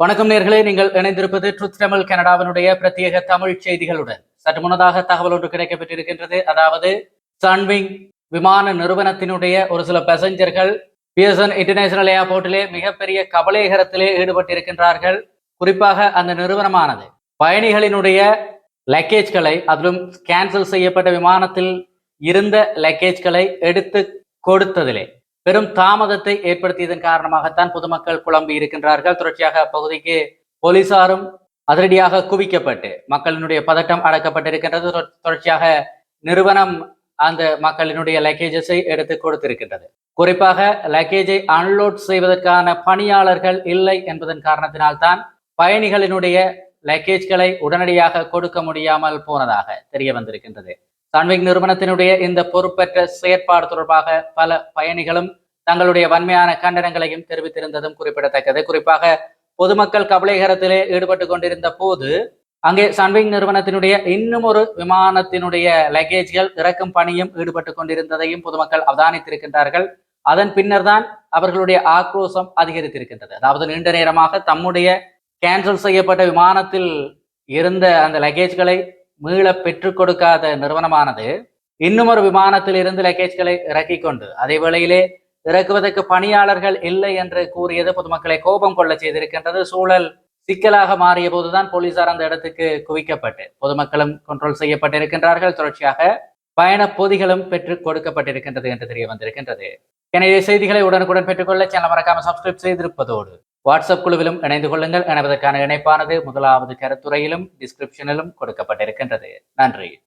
வணக்கம் நேர்களே நீங்கள் இணைந்திருப்பது ட்ருத் தமிழ் கனடாவினுடைய பிரத்யேக தமிழ் செய்திகளுடன். சற்று முன்னதாக தகவல் ஒன்று கிடைக்கப்பட்டிருக்கின்றது. அதாவது சன்விங் விமான நிறுவனத்தினுடைய ஒரு சில பேசஞ்சர்கள் பிஎஸ்என் இன்டர்நேஷனல் ஏர்போர்ட்டிலே மிகப்பெரிய கபலேகரத்திலே ஈடுபட்டிருக்கின்றார்கள். குறிப்பாக அந்த நிறுவனமானது. பயணிகளினுடைய லக்கேஜ்களை அதிலும் கேன்சல் செய்யப்பட்ட விமானத்தில் இருந்த லக்கேஜ்களை எடுத்து கொடுத்ததிலே. பெரும் தாமதத்தை ஏற்படுத்தியதன் காரணமாகத்தான் பொதுமக்கள் புலம்பி இருக்கின்றார்கள். தொடர்ச்சியாக அப்பகுதிக்கு போலீசாரும் அதிரடியாக குவிக்கப்பட்டு மக்களினுடைய பதட்டம் அடக்கப்பட்டிருக்கின்றது. தொடர்ச்சியாக நிறுவனம் அந்த மக்களினுடைய லக்கேஜஸை எடுத்து கொடுத்திருக்கின்றது. குறிப்பாக லக்கேஜை அன்லோட் செய்வதற்கான பணியாளர்கள் இல்லை என்பதன் காரணத்தினால்தான் பயணிகளினுடைய லக்கேஜ்களை உடனடியாக கொடுக்க முடியாமல் போனதாக தெரிய வந்திருக்கின்றது. சன்விக் நிறுவனத்தினுடைய இந்த பொறுப்பற்ற செயற்பாடு தொடர்பாக பல பயணிகளும் தங்களுடைய வன்மையான கண்டனங்களையும் தெரிவித்திருந்ததும் குறிப்பிடத்தக்கது. குறிப்பாக பொதுமக்கள் கபலீகரத்திலே ஈடுபட்டு கொண்டிருந்த போது அங்கே சன்விங் நிறுவனத்தினுடைய இன்னும் ஒரு விமானத்தினுடைய லக்கேஜ்கள் இறக்கும் பணியும் ஈடுபட்டு கொண்டிருந்ததையும் பொதுமக்கள் அவதானித்திருக்கின்றார்கள். அதன் பின்னர் தான் அவர்களுடைய ஆக்ரோஷம் அதிகரித்திருக்கின்றது. அதாவது நீண்ட நேரமாக தம்முடைய கேன்சல் செய்யப்பட்ட விமானத்தில் இருந்த அந்த லக்கேஜ்களை மீள பெற்றுக் கொடுக்காத நிறுவனமானது இன்னும் ஒரு விமானத்தில் இருந்து லக்கேஜ்களை இறக்கி கொண்டு அதே வேளையிலே இறக்குவதற்கு பணியாளர்கள் இல்லை என்று கூறியது பொதுமக்களை கோபம் கொள்ள செய்திருக்கின்றது. சூழல் சிக்கலாக மாறிய போதுதான் போலீசார் அந்த இடத்துக்கு குவிக்கப்பட்டு பொதுமக்களும் கண்ட்ரோல் செய்யப்பட்டிருக்கின்றார்கள். தொடர்ச்சியாக பயண பொதிகளும் பெற்றுக் கொடுக்கப்பட்டிருக்கின்றது என்று தெரிய வந்திருக்கின்றது. எனவே செய்திகளை உடனுக்குடன் பெற்றுக்கொள்ள சேனல் மறக்காம சப்ஸ்கிரைப் செய்திருப்பதோடு வாட்ஸ்அப் குழுவிலும் இணைந்து கொள்ளுங்கள். எனவதற்கான இணைப்பானது முதலாவது கருத்துறையிலும் டிஸ்கிரிப்ஷனிலும் கொடுக்கப்பட்டிருக்கின்றது. நன்றி.